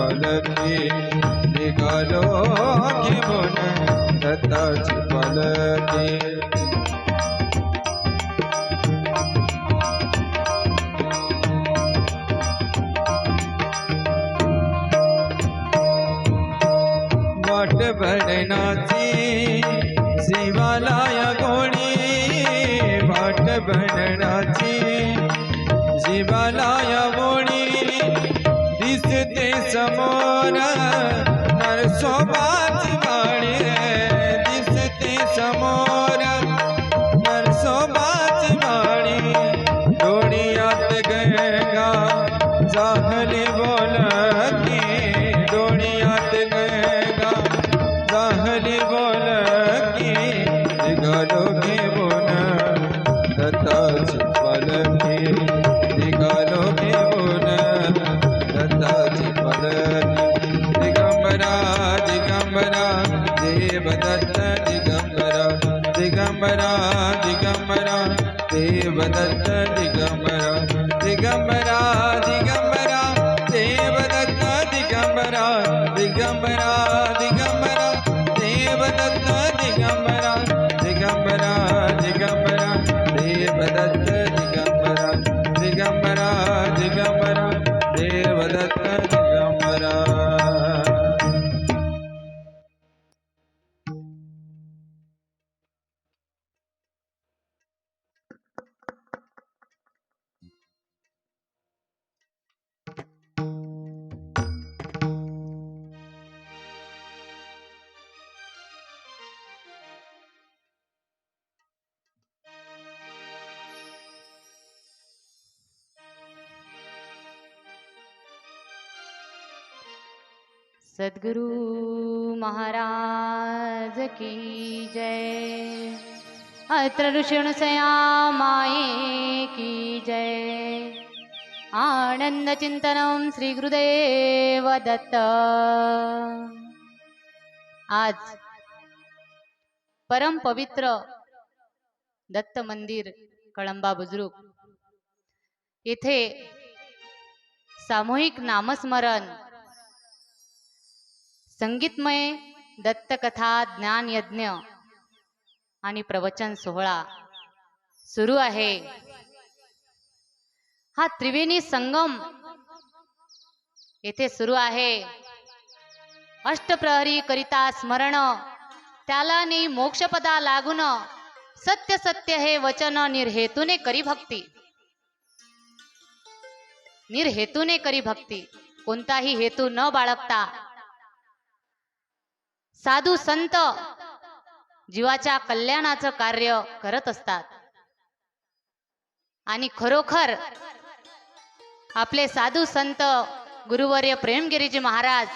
पलके निघालो घेऊन दत्ताच पलके वाट भरणाची शिवालाय गोणी. वाट भरणाची सद्गुरु महाराज की जय। अत्र ऋषिणुसया माये की जय। आनंद चिंतनम श्री गुरुदेव दत्त। आज परम पवित्र दत्त मंदिर कळंबा बुजुर्ग। येथे सामूहिक नामस्मरण संगीतमय दत्तकथा ज्ञान यज्ञ आणि प्रवचन सोहळा सुरू आहे. हा त्रिवेणी संगम येथे सुरू आहे. अष्टप्रहरी करिता स्मरण त्याला नि मोक्षपदा लागून सत्य सत्य हे वचन निर्हेतूने करी भक्ती. निर्हेतूने करी भक्ती. कोणताही हेतू न बाळगता साधू संत जीवाच्या कल्याणाचं कार्य करत असतात. आणि खरोखर आपले साधू संत गुरुवर्य प्रेमगिरीजी महाराज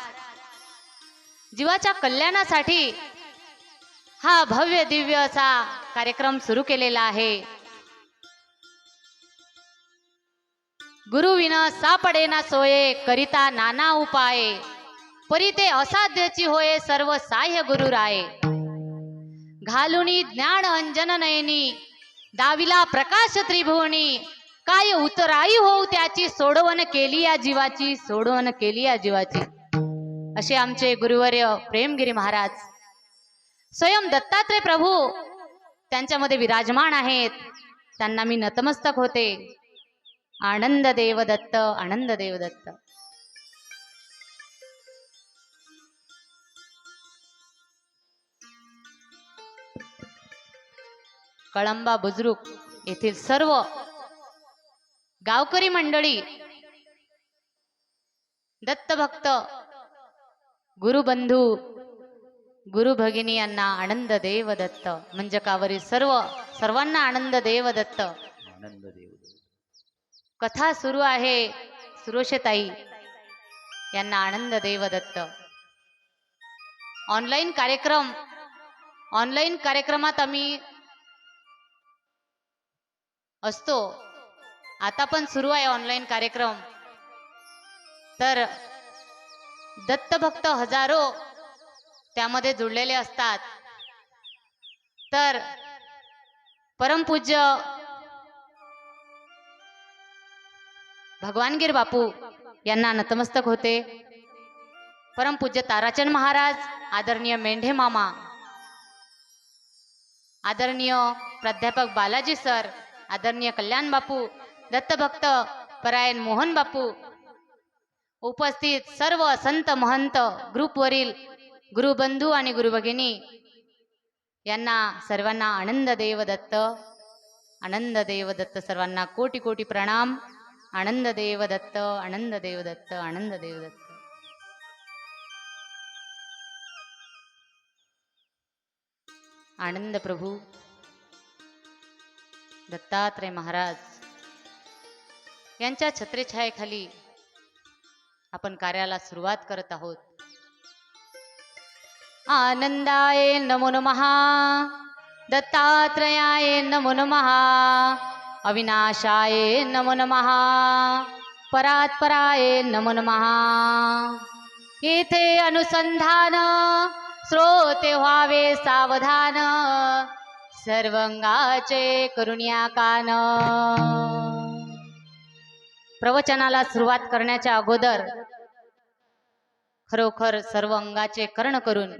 जीवाच्या कल्याणासाठी हा भव्य दिव्य असा कार्यक्रम सुरू केलेला आहे. गुरुविन सापडेना सोये करिता नाना उपाय. परी ते असाध्यची होय सर्व साह्य गुरु राय. घालुनी ज्ञान अंजन नयनी दाविला प्रकाश त्रिभुवनी काय उतराई होऊ त्याची सोडवण केली या जीवाची सोडवण केली या जीवाची. असे आमचे गुरुवर्य प्रेमगिरी महाराज. स्वयं दत्तात्रय प्रभू त्यांच्यामध्ये विराजमान आहेत. त्यांना मी नतमस्तक होते. आनंद देव दत्त आनंद देव दत्त कळंबा बुजुर्ग येथील सर्व गावकरी मंडळी दत्तभक्त गुरुबंधू गुरु भगिनी यांना आनंद देव दत्त म्हणजे कावरी सर्व सर्वांना आनंद देव दत्त कथा सुरू आहे सुरोशताई यांना आनंद देव दत्त ऑनलाईन कार्यक्रम ऑनलाईन कार्यक्रमात आम्ही असतो. आता पण सुरू आहे ऑनलाईन कार्यक्रम. तर दत्तभक्त हजारो त्यामध्ये जुळलेले असतात. तर परमपूज्य भगवानगीर बापू यांना नतमस्तक होते. परमपूज्य ताराचंद महाराज आदरणीय मेंढे मामा आदरणीय प्राध्यापक बालाजी सर आदरणीय कल्याण बापू दत्तभक्त परायण मोहन बापू उपस्थित सर्व संत महंत ग्रुपवरील गुरुबंधू आणि गुरुभगिनी यांना सर्वांना आनंद देव दत्त आनंद देव दत्त सर्वांना कोटी कोटी प्रणाम आनंद देव दत्त आनंद देव दत्त आनंद देव दत्त आनंद प्रभू दत्तात्रय महाराज यांच्या छत्रेछायेखाली आपण कार्याला सुरुवात करत आहोत. आनंदाय नमो नमहा दत्तात्रयाय नमो नमहा अविनाशाय नमो नमहा परात्पराय नमो नमहा येथे अनुसंधान स्रोते व्हावे सावधान. सर्वंगाचे करुण्या कान प्रवचनाला सुरुवात करण्याच्या अगोदर खरोखर सर्व अंगाचे कर्ण करून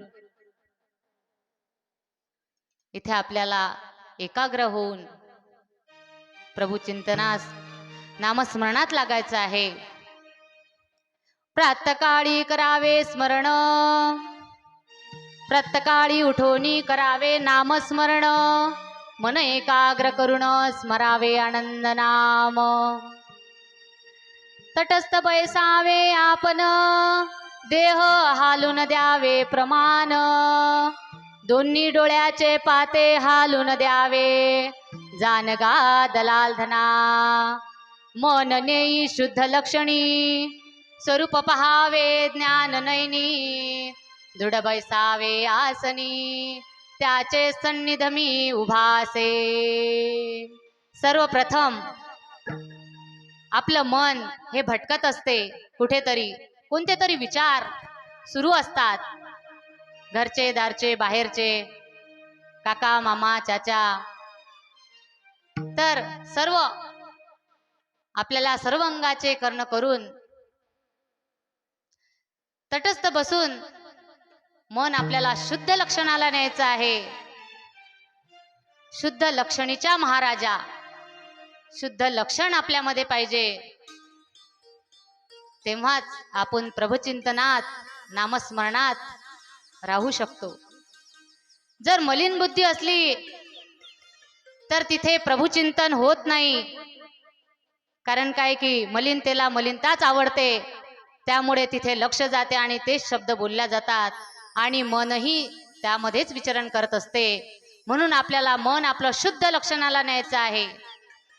इथे आपल्याला एकाग्र होऊन प्रभू चिंतनास नामस्मरणात लागायचं आहे. प्रातकाळी करावे स्मरण. प्रत्यकाळी उठोनी करावे नामस्मरण. मन एकाग्र करून स्मरावे आनंद नाम. तटस्थ बैसावे आपण. देह हालून द्यावे प्रमाण. दोन्ही डोळ्याचे पाते हालून द्यावे. जानगा दलाल धना मन नेई शुद्ध लक्षणी. स्वरूप पहावे ज्ञान नैनी. दृढ बैसावे आसनी त्याचे सन्निध मी उभासे. सर्वप्रथम आपलं मन हे भटकत असते कुठेतरी कोणते तरी विचार सुरू असतात. घरचे दारचे बाहेरचे काका मामा चाचा. तर सर्व आपल्याला सर्व अंगाचे कर्ण करून तटस्थ बसून मन आपल्याला शुद्ध लक्षणाला न्यायचं आहे. शुद्ध लक्षणीच्या महाराजा. शुद्ध लक्षण आपल्यामध्ये पाहिजे. तेव्हाच आपण प्रभुचिंतनात नामस्मरणात राहू शकतो. जर मलिन बुद्धी असली तर तिथे प्रभुचिंतन होत नाही. कारण काय की मलिनतेला मलिनताच आवडते. त्यामुळे तिथे लक्ष जाते आणि तेच शब्द बोलल्या जातात. आणि मनही त्यामध्येच विचरण करत असते. म्हणून आपल्याला मन आपलं शुद्ध लक्षणाला न्यायचं आहे.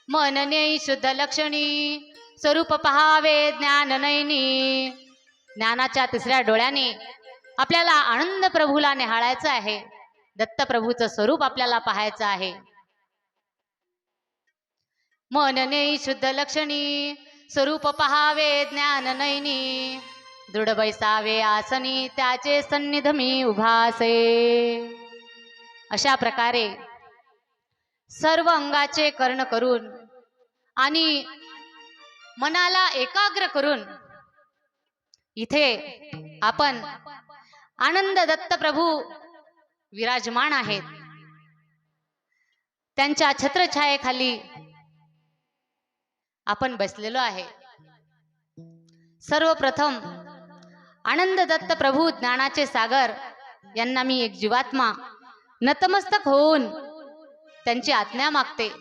मन नेई शुद्ध लक्षणी स्वरूप पहावे ज्ञान नैनी. ज्ञानाच्या तिसऱ्या डोळ्याने आपल्याला आनंद प्रभूला निहाळायचं आहे. दत्तप्रभूचं स्वरूप आपल्याला पाहायचं आहे. मनने शुद्ध लक्षणी स्वरूप पहावे ज्ञान नैनी. दृढ बैसावे आसनी त्याचे सन्निध मी उभासे. अशा प्रकारे सर्व अंगाचे कर्ण करून आणि मनाला एकाग्र करून इथे आपण आनंद दत्त प्रभू विराजमान आहेत. त्यांच्या छत्रछायेखाली आपण बसलेलो आहे. सर्वप्रथम आनंद दत्त प्रभू ज्ञानाचे सागर यांना मी एक जीवात्मा नतमस्तक होऊन त्यांची आज्ञा मागते.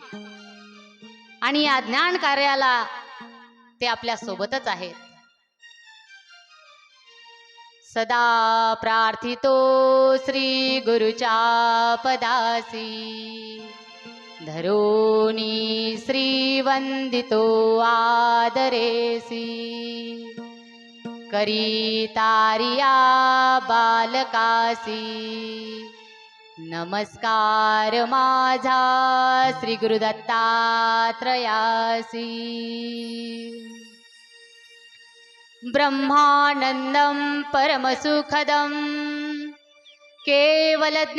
आणि या ज्ञान कार्याला ते आपल्या सोबतच आहेत. सदा प्रार्थितो श्री गुरुच्या पदासी धरोनी श्रीवंदितो आदरेसी. करीतारिया बालकासी. नमस्कार माझा श्री गुरुदत्तात्रयासी ब्रह्मानन्दं परमसुखदं केवलज्ञानमूर्तिः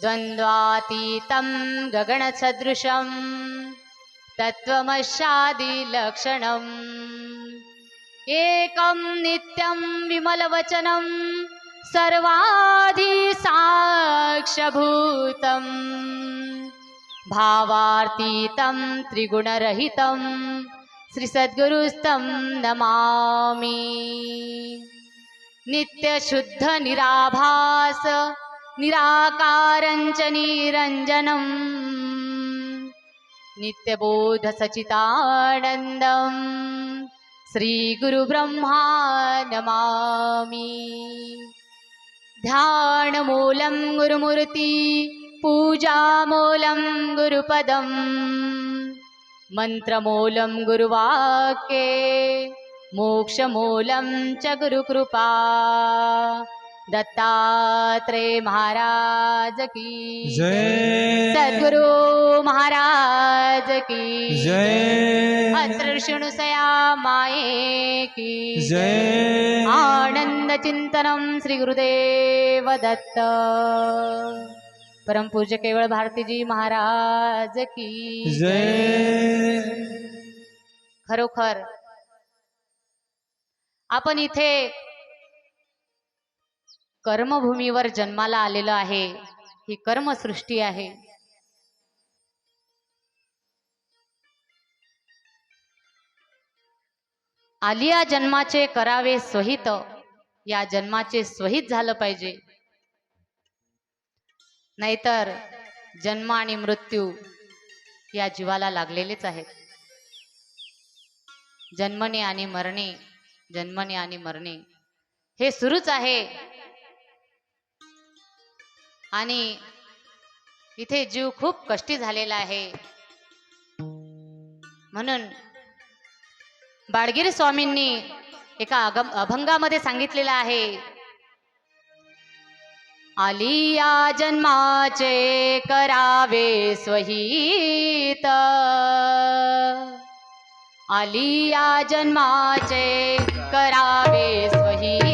द्वन्द्वातीतं गगणसदृशम् तत्त्वमशादिलक्षणम् एकं नित्यं विमलवचनं सर्वाधिसाक्षभूतम् भावार्तीतं त्रिगुणरहितं श्रीसद्गुरुस्तं नमामि। नित्यशुद्ध निराभास निराकारञ्च निरञ्जनम् नित्यबोधसचितानन्दं श्रीगुरुब्रह्मा नमामि ध्यानमूलं गुरुमूर्ति पूजामूलं गुरुपदं मन्त्रमूलं गुरुवाक्ये मोक्षमूलं च गुरुकृपा दत्तात्रेय महाराज की जय सद्गुरु महाराज की जय। अत्र शृणुसया माये की जय। आनंद चिंतनम श्री गुरुदेव दत्त। परमपूज्य केवळ भारतीजी महाराज की जय। खरोखर आपण इथे कर्मभूमीवर जन्माला आलेलं आहे. ही कर्मसृष्टी आहे. आलिया जन्माचे करावे स्वहित या जन्माचे स्वहित झालं पाहिजे. नाहीतर जन्म आणि मृत्यू या जीवाला लागलेलेच आहेत. जन्मने आणि मरणे जन्मने आणि मरणे. हे सुरूच आहे. आणि इथे जीव खूप कष्टी झालेला आहे. म्हणून बाळगीर स्वामींनी एका अभंगामध्ये सांगितलेलं आहे. आलिया जन्माचे करावे स्वहित. आलिया जन्माचे करावे स्वहित.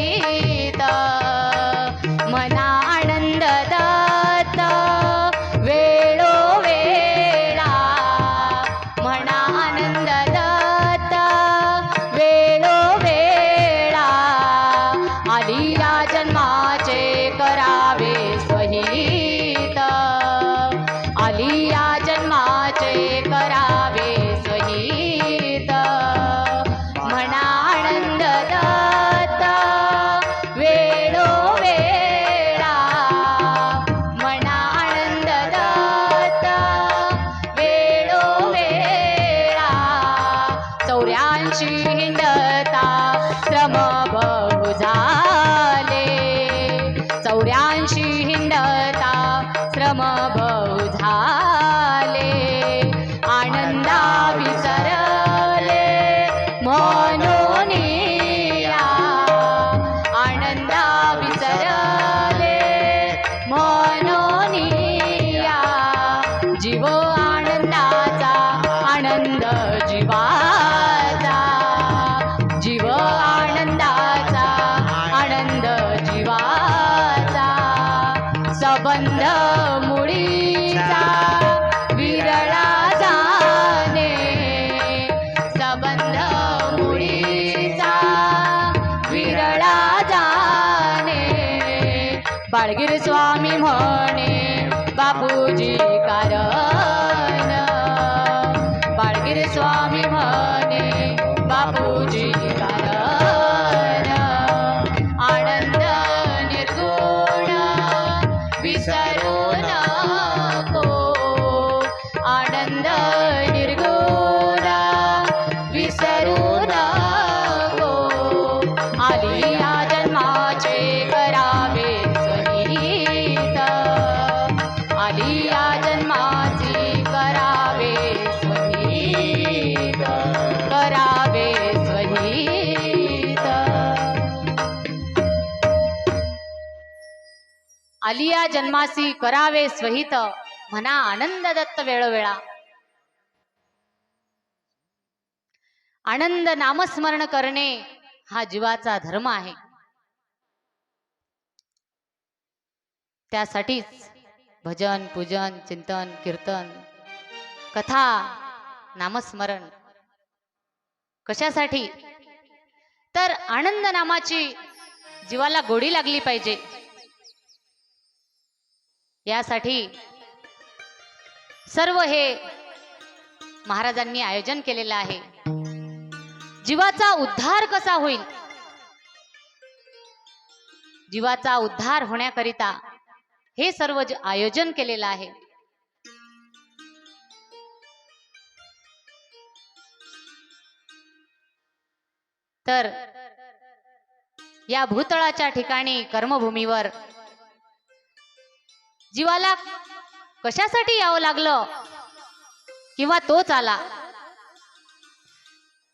आलिया जन्मासी करावे स्वहित म्हणा आनंद दत्त वेळोवेळा. आनंद नामस्मरण करणे हा जीवाचा धर्म आहे. त्यासाठीच भजन पूजन चिंतन कीर्तन कथा नामस्मरण कशासाठी? तर आनंद नामाची जीवाला गोडी लागली पाहिजे. यासाठी सर्व हे महाराजांनी आयोजन केलेलं आहे. जीवाचा उद्धार कसा होईल? जीवाचा उद्धार होण्याकरिता हे सर्व आयोजन केलेलं आहे. तर या भूतळाच्या ठिकाणी कर्मभूमीवर जीवाला कशासाठी यावं लागलं? किंवा तोच आला?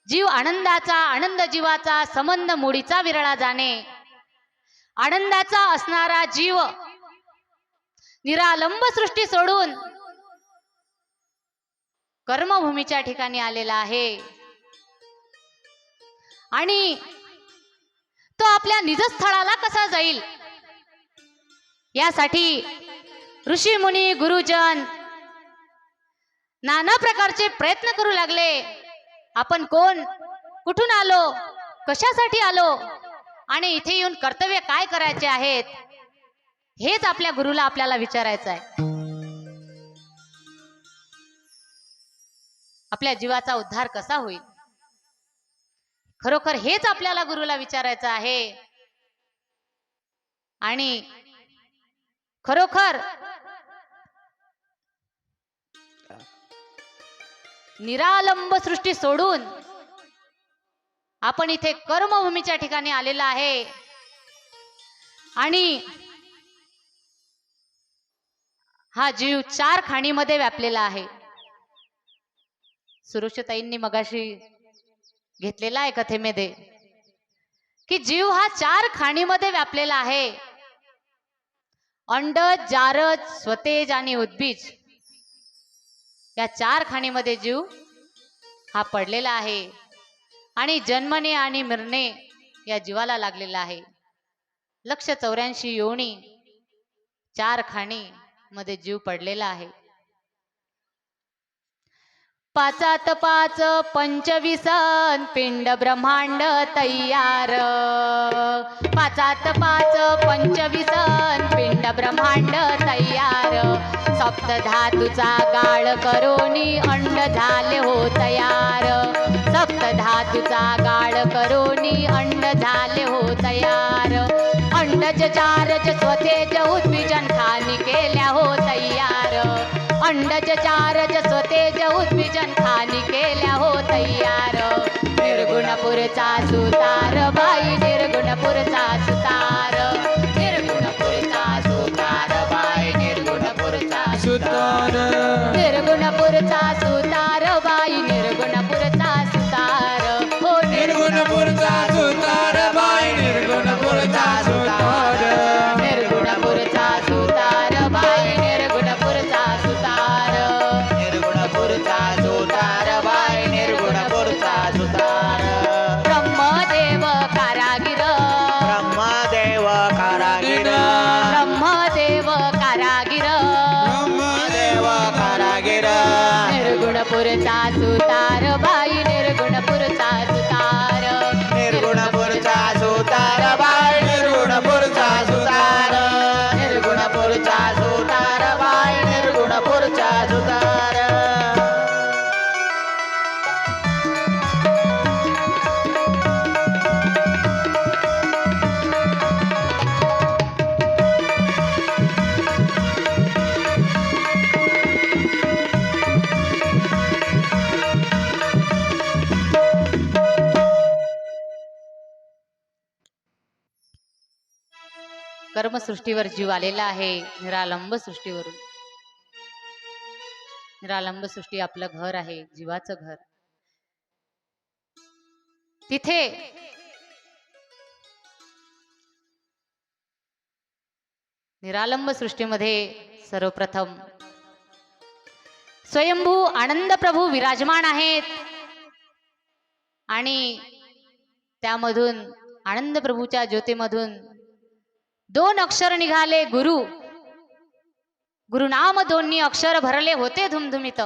जीव आनंदाचा आनंद जीवाचा संबंध मुडीचा विरळा जाणे. आनंदाचा असणारा जीव निरालंब सृष्टी सोडून कर्मभूमीच्या ठिकाणी आलेला आहे. आणि तो आपल्या निजस्थळाला कसा जाईल? यासाठी ऋषी मुनी गुरुजन नाना प्रकारचे प्रयत्न करू लागले. आपण कोण? कुठून आलो? कशासाठी आलो? आणि इथे येऊन कर्तव्य काय करायचे आहेत? हेच आपल्या गुरुला आपल्याला विचारायचं आहे. आपल्या जीवाचा उद्धार कसा होईल? खरोखर हेच आपल्याला गुरुला विचारायचं आहे. आणि खरोखर निरालंब सृष्टी सोडून आपण इथे कर्मभूमीच्या ठिकाणी आलेला आहे. आणि हा जीव चार खाणीमध्ये व्यापलेला आहे. सुरक्षताईंनी मगाशी घेतलेला आहे कथेमध्ये की जीव हा चार खाणीमध्ये व्यापलेला आहे. अंड जारज स्वतेज आणि उद्बीज या चार खाणीमध्ये जीव हा पडलेला आहे. आणि जन्मने आणि मिरणे या जीवाला लागलेला आहे. लक्ष चौऱ्याऐंशी योनी चार खाणी मध्ये जीव पडलेला आहे. पाचात पाच पंचवीसन पिंड ब्रह्मांड तयार. पाचात पाच पंचवीसन पिंड ब्रह्मांड तयार. सप्त धातूचा गाळ करोनी अंड झाले हो तयार. सप्त धातूचा गाळ करोनी अंड झाले हो तयार. अंडज चारज स्वतेज उद्विजन खानी केल्या हो तयार. अंडज चारज सृष्टीवर जीव आलेला आहे. निरालंब सृष्टीवरून. निरालंब सृष्टी आपलं घर आहे जीवाचं घर. तिथे निरालंब सृष्टीमध्ये सर्वप्रथम स्वयंभू आनंद प्रभू विराजमान आहेत. आणि त्यामधून आनंद प्रभूच्या ज्योतीमधून दोन अक्षर निघाले गुरु. गुरुनाम दोन्ही अक्षर भरले होते धुमधुमित.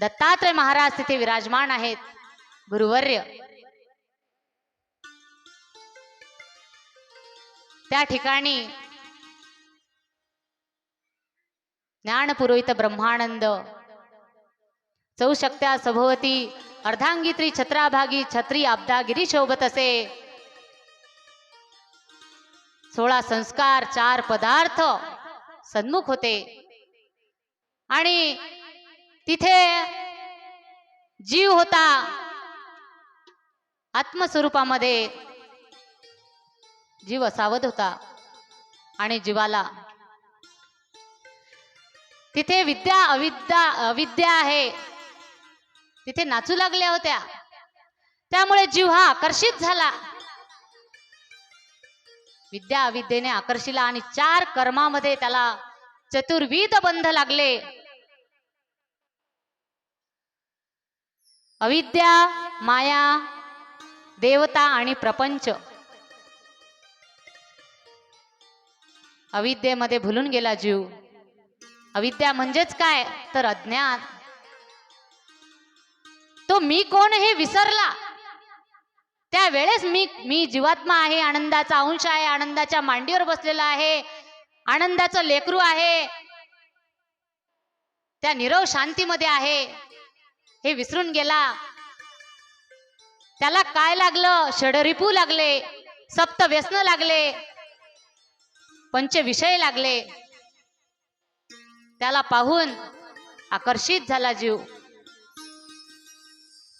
दत्तात्रय महाराज तिथे विराजमान आहेत. गुरुवर्य. त्या ठिकाणी ज्ञानपुरोहित ब्रह्मानंद चौशक्त्या सभोवती अर्धांगित्री छत्राभागी छत्री अब्दागिरी शोभत असे. सोळा संस्कार चार पदार्थ सन्मुख होते. आणि तिथे जीव होता. आत्मस्वरूपामध्ये जीव सावध होता आणि जीवाला. तिथे विद्या अविद्या अविद्या आहे. तिथे नाचू लागल्या होत्या. त्यामुळे जीव हा आकर्षित झाला. विद्या अविद्येने आकर्षिला आणि चार कर्मामध्ये त्याला चतुर्विध बंध लागले. अविद्या माया देवता आणि प्रपंच. अविद्येमध्ये भुलून गेला जीव. अविद्या म्हणजेच काय? तर अज्ञान. तो मी कोण हे विसरला? त्यावेळेस मी मी जीवात्मा आहे आनंदाचा अंश आहे आनंदाच्या मांडीवर बसलेला आहे आनंदाचं लेकरू आहे. त्या निरव शांतीमध्ये आहे. हे विसरून गेला. त्याला काय लागलं? षडरिपू लागले सप्त व्यसन लागले पंचविषय लागले. त्याला पाहून आकर्षित झाला जीव.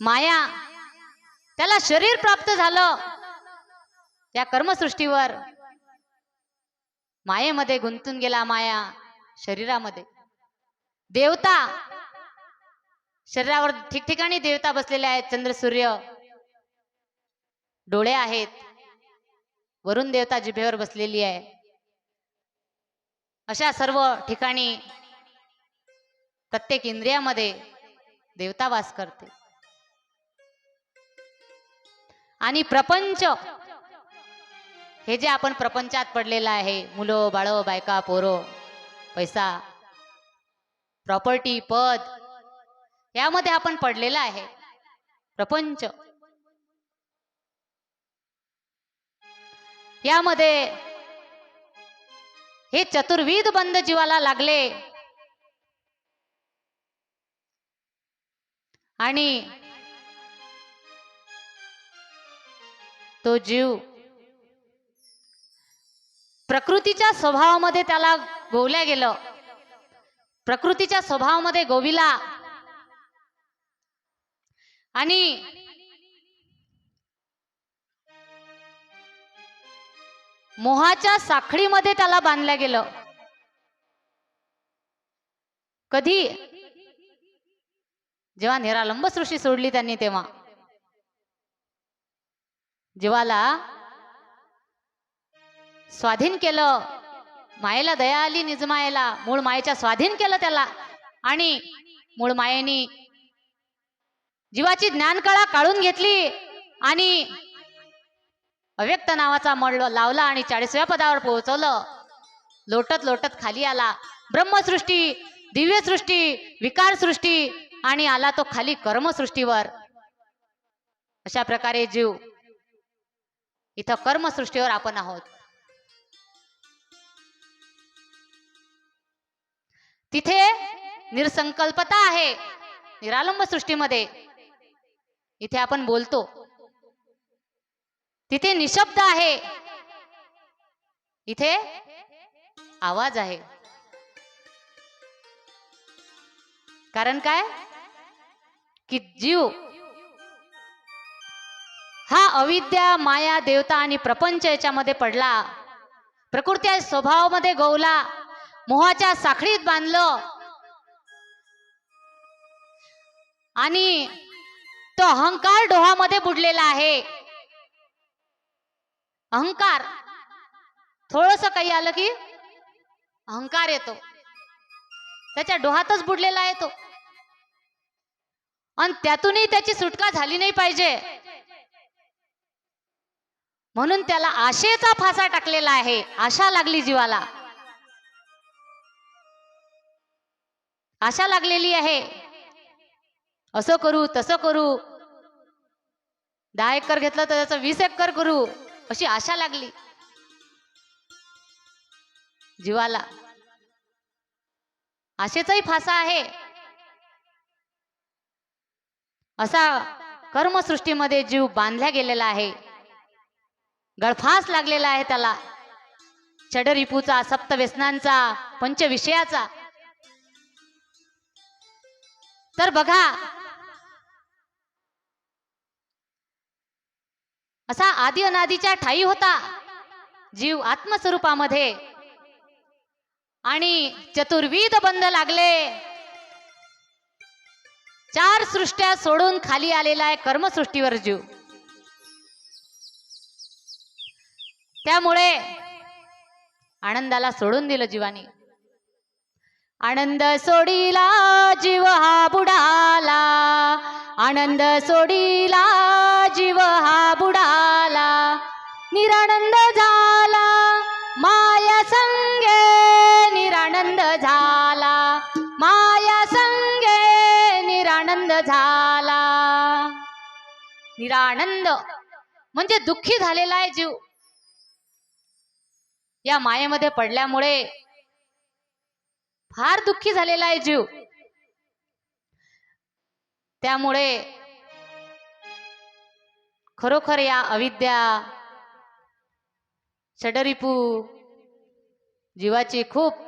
माया त्याला शरीर प्राप्त झालं. त्या कर्मसृष्टीवर मायेमध्ये गुंतून गेला माया शरीरामध्ये. देवता शरीरावर ठिकठिकाणी देवता बसलेले आहेत. चंद्र सूर्य डोळे आहेत. वरुण देवता जिभेवर बसलेली आहे. अशा सर्व ठिकाणी प्रत्येक इंद्रियामध्ये देवता वास करते. आणि प्रपंच. हे जे आपण प्रपंचात पडलेलं आहे मुलं बाळ बायका पोरं पैसा प्रॉपर्टी पद यामध्ये आपण पडलेला आहे. प्रपंच. यामध्ये हे चतुर्विध बंद जीवाला लागले. आणि तो जीव. प्रकृतीच्या स्वभावामध्ये त्याला गोवल्या गेलं. प्रकृतीच्या स्वभावामध्ये गोविला. आणि मोहाच्या साखळीमध्ये त्याला बांधल्या गेलं. कधी? जेव्हा निरालंब सृष्टी सोडली त्यांनी तेव्हा. जीवाला स्वाधीन केलं. मायेला दया आली निजमायेला मूळ मायेच्या स्वाधीन केलं त्याला. आणि मूळ मायेनी जीवाची ज्ञानकळा काढून घेतली आणि अव्यक्त नावाचा मळ लावला आणि चाळीसव्या पदावर पोहोचवलं. लोटत लोटत खाली आला. ब्रह्मसृष्टी दिव्यसृष्टी विकारसृष्टी आणि आला तो खाली कर्मसृष्टीवर. अशा प्रकारे जीव इथं कर्मसृष्टीवर आपण आहोत. तिथे निरसंकल्पता आहे. निरालंब सृष्टीमध्ये. इथे आपण बोलतो. तिथे निशब्द आहे. इथे आवाज आहे. कारण काय? की जीव हा अविद्या माया देवता आणि प्रपंच याच्यामध्ये पडला. प्रकृती स्वभावामध्ये गोवला. मोहाच्या साखळीत बांधलं. आणि तो अहंकार डोहामध्ये बुडलेला आहे. अहंकार. थोडस काही आलं की अहंकार येतो. त्याच्या डोहातच बुडलेला आहे तो. आणि त्यातूनही त्याची सुटका झाली नाही पाहिजे. म्हणून त्याला आशेचा फासा टाकलेला आहे. आशा लागली जीवाला. आशा लागलेली आहे. असं करू तसं करू. दहा एकर घेतलं तर त्याचं वीस एकर करू. अशी आशा लागली. जीवाला. आशेचाही फासा आहे. असा कर्मसृष्टीमध्ये जीव बांधला गेलेला आहे. गळफास लागलेला आहे त्याला. चडरिपूचा सप्तव्यसनांचा पंचविषयाचा. तर बघा असा आदी अनादीच्या ठाई होता. जीव आत्मस्वरूपामध्ये. आणि चतुर्विध बंध लागले. चार सृष्ट्या सोडून खाली आलेला आहे कर्मसृष्टीवर जीव. त्यामुळे आनंदाला सोडून दिलं जीवानी. आनंद सोडीला जीव हा बुडाला. आनंद सोडीला जीव हा बुडाला. निरानंद झाला माया संगे निरानंद झाला. माया संगे निरानंद झाला. निरानंद म्हणजे दुःखी झालेला आहे जीव. या मायेमध्ये पडल्यामुळे फार दुःखी झालेला आहे जीव. त्यामुळे खरोखर या अविद्या षडरिपू जीवाची खूप